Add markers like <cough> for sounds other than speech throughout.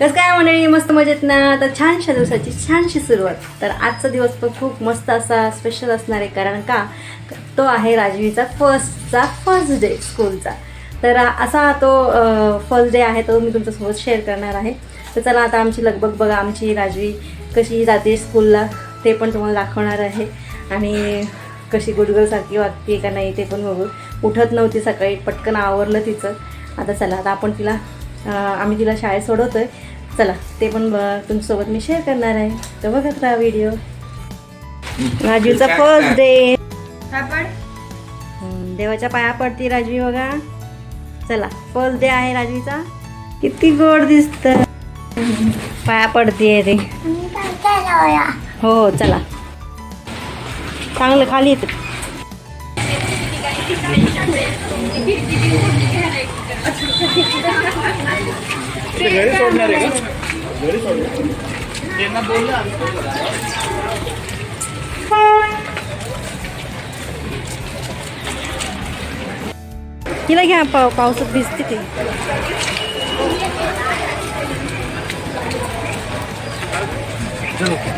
कसं काय मंडळी मस्त मजेत ना? तर छानशा दिवसाची छानशी सुरुवात. तर आजचा दिवस पण खूप मस्त असा स्पेशल असणार आहे. कारण का? तो आहे राजवीचा फर्स्टचा फर्स्ट डे स्कूलचा तर असा तो फर्स्ट डे आहे तो मी तुमच्यासोबत शेअर करणार आहे. तर चला आता आमची लगबग बघा आमची राजवी कशी जाते स्कूलला ते पण तुम्हाला दाखवणार आहे. आणि कशी गुडगरसारखी वागते का नाही ते पण बघू. उठत नव्हती सकाळी पटकन आवरलं तिचं. आता चला आता आपण तिला आम्ही तिला शाळेत सोडवतोय. चला ते पण तुमच्यासोबत मी शेअर करणार आहे. तर बघत राहा व्हिडिओ राजूचा फर्स्ट डे देवाच्या पाया पडती राजवी बघा. चला फर्स्ट डे आहे राजवीचा. किती गोड दिसत. पाया पडतीये रे हो हो चला. चांगलं खाली येते घरी सोडणार आहे का? घरी सोडणार त्यांना बोललं तिला घ्या पाव पावसात भिजते ते.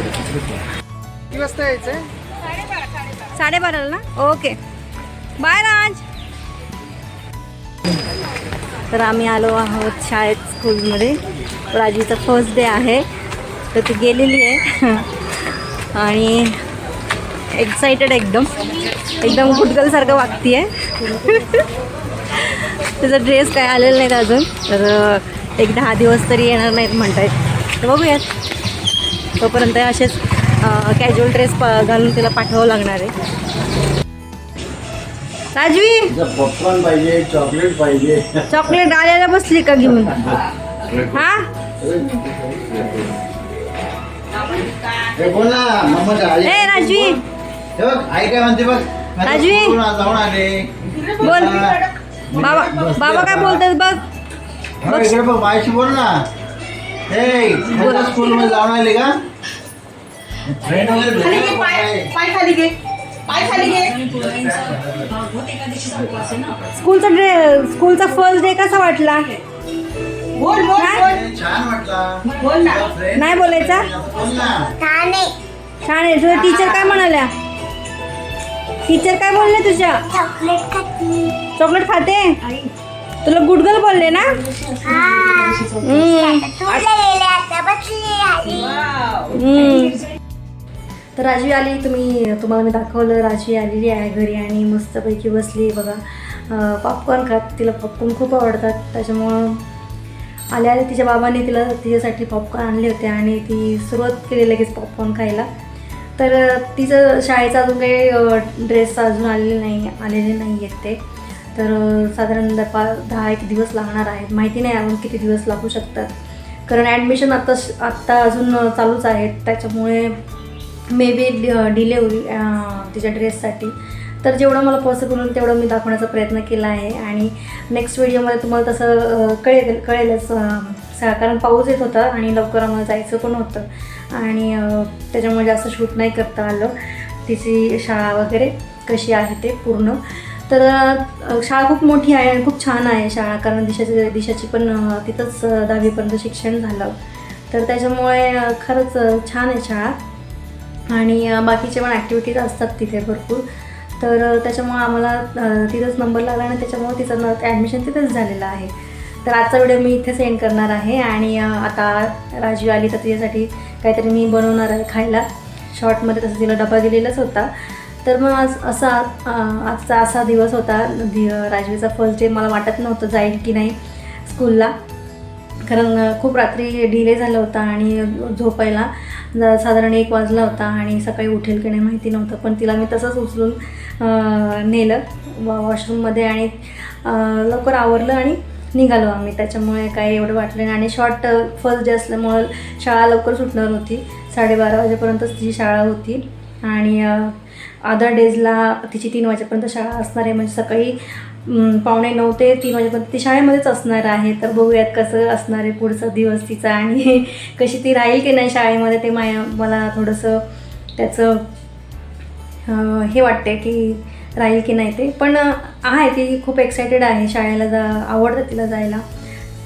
किती वाजता यायचंय साडेबाराला ना? ओके. बाय राज. तर आम्ही आलो आहोत शाळेत स्कूलमध्ये राजीचा फर्स्ट डे आहे. तर ती गेलेली आहे. आणि एक्साइटेड एकदम. एकदम गुडगलसारखं वागती आहे त्याचा ड्रेस काय आलेला नाहीत अजून. तर एक दहा दिवस तरी येणार नाहीत म्हणतायत. तर बघूयात. तोपर्यंत असेच कॅज्युअल ड्रेस प घालून तिला पाठवावं लागणार आहे. राजवी! पॉपकॉर्न पाहिजे चॉकलेट पाहिजे. चॉकलेट आल्याला बसली का घेऊन? <laughs> हा? बोल ना मम्मा आई ए राजवी. आई काय म्हणते बघ? राजवी. जाऊन आले. बोल. बाबा बाबा काय बोलतात बघ. हा, इकडे बघ मायाशी बोल ना. हे स्कूल मध्ये जाऊन आले का? वगैरे पाय खाली घे. स्कूलचा ड्रे स्कूलचा फर्स्ट डे कसा वाटला? बोल बोल काय? बोल. छान वाटला. बोल ना. नाही बोलायचा? बोल ना. छान आहे. तुझ्या टीचर काय म्हणाल्या? टीचर काय बोलले तुझ्या? चॉकलेट खाते. तुला गुडगल बोलले ना? हम्म. हम्म. तर राजवी आली तुम्ही तुम्हाला मी दाखवलं राजवी आलेली आहे घरी आणि मस्तपैकी बसली बघा. पॉपकॉर्न खात तिला पॉपकॉर्न खूप आवडतात त्याच्यामुळं आल्या आल्या तिच्या बाबाने तिला तिच्यासाठी पॉपकॉर्न आणले होते आणि ती सुरुवात केली लगेच पॉपकॉर्न खायला. तर तिचं शाळेचा अजून काही ड्रेस अजून आलेले नाही आलेले नाही आहेत ते. तर साधारण पा दहा एक दिवस लागणार आहेत. माहिती नाही अजून किती दिवस लागू शकतात. कारण ॲडमिशन आत्ता आत्ता अजून चालूच आहेत. त्याच्यामुळे मे बी डिले होईल तिच्या ड्रेससाठी तर जेवढं मला पॉसिबल होईल तेवढं मी दाखवण्याचा प्रयत्न केला आहे. आणि नेक्स्ट व्हिडिओमध्ये तुम्हाला तसं कळेल कळेलच कारण पाऊस येत होता आणि लवकर आम्हाला जायचं पण होतं. आणि त्याच्यामुळे जास्त शूट नाही करता आलं. तिची शाळा वगैरे कशी आहे ते पूर्ण. तर शाळा खूप मोठी आहे आणि खूप छान आहे शाळा कारण दिशाची दिशाची पण तिथंच दहावीपर्यंत शिक्षण झालं. तर त्याच्यामुळे खरंच छान आहे शाळा. आणि बाकीचे पण ॲक्टिव्हिटीज असतात तिथे भरपूर. तर त्याच्यामुळं आम्हाला तिथंच नंबर लागला आणि त्याच्यामुळे तिचं न ॲडमिशन तिथंच झालेलं आहे. तर आजचा व्हिडिओ मी इथे सेंड करणार आहे आणि आता राजू आली तर तिच्यासाठी काहीतरी मी बनवणार आहे खायला. शॉर्टमध्ये तसं तिला डबा दिलेलाच होता. तर मग आज असा आजचा असा दिवस होता. दि राजवीचा फर्स्ट डे मला वाटत नव्हतं जाईल की नाही स्कूलला कारण खूप रात्री डिले झाला होता आणि झोपायला. साधारण एक वाजला होता आणि सकाळी उठेल की नाही माहिती नव्हतं पण तिला मी तसंच उचलून नेलं वॉ वॉशरूममध्ये आणि लवकर आवरलं आणि निघालो आम्ही. त्याच्यामुळे काही एवढं वाटलं नाही. आणि शॉर्ट फर्स्ट डे असल्यामुळं शाळा लवकर सुटणार होती. साडेबारा वाजेपर्यंतच तिची शाळा होती. आणि अदर डेजला तिची तीन वाजेपर्यंत शाळा असणार आहे. म्हणजे सकाळी पावणे नऊ ते तीन वाजेपर्यंत ती शाळेमध्येच असणार आहे. तर बघूयात कसं असणार आहे पुढचा दिवस तिचा आणि <laughs> कशी ती राहील की नाही शाळेमध्ये ते माया मला थोडंसं त्याचं हे वाटते की राहील की नाही ते. पण आहे ती खूप एक्सायटेड आहे शाळेला जा आवडतं तिला जायला.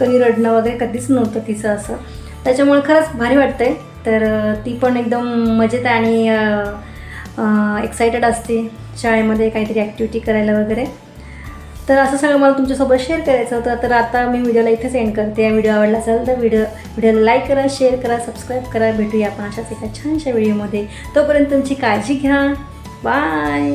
कधी रडणं वगैरे कधीच नव्हतं तिचं असं. त्याच्यामुळे खरंच भारी वाटतंय. तर ती पण एकदम मजेत आहे आणि एक्सायटेड असते शाळेमध्ये काहीतरी ॲक्टिव्हिटी करायला वगैरे. तर असं सगळं मला तुमच्यासोबत शेअर करायचं होतं. तर आता मी व्हिडिओला इथेच एंड करते. व्हिडिओ आवडला असेल तर व्हिडिओ व्हिडिओला लाईक करा शेअर करा सबस्क्राईब करा. भेटूया आपण अशाच एका छानशा व्हिडिओमध्ये तोपर्यंत तुमची काळजी घ्या. बाय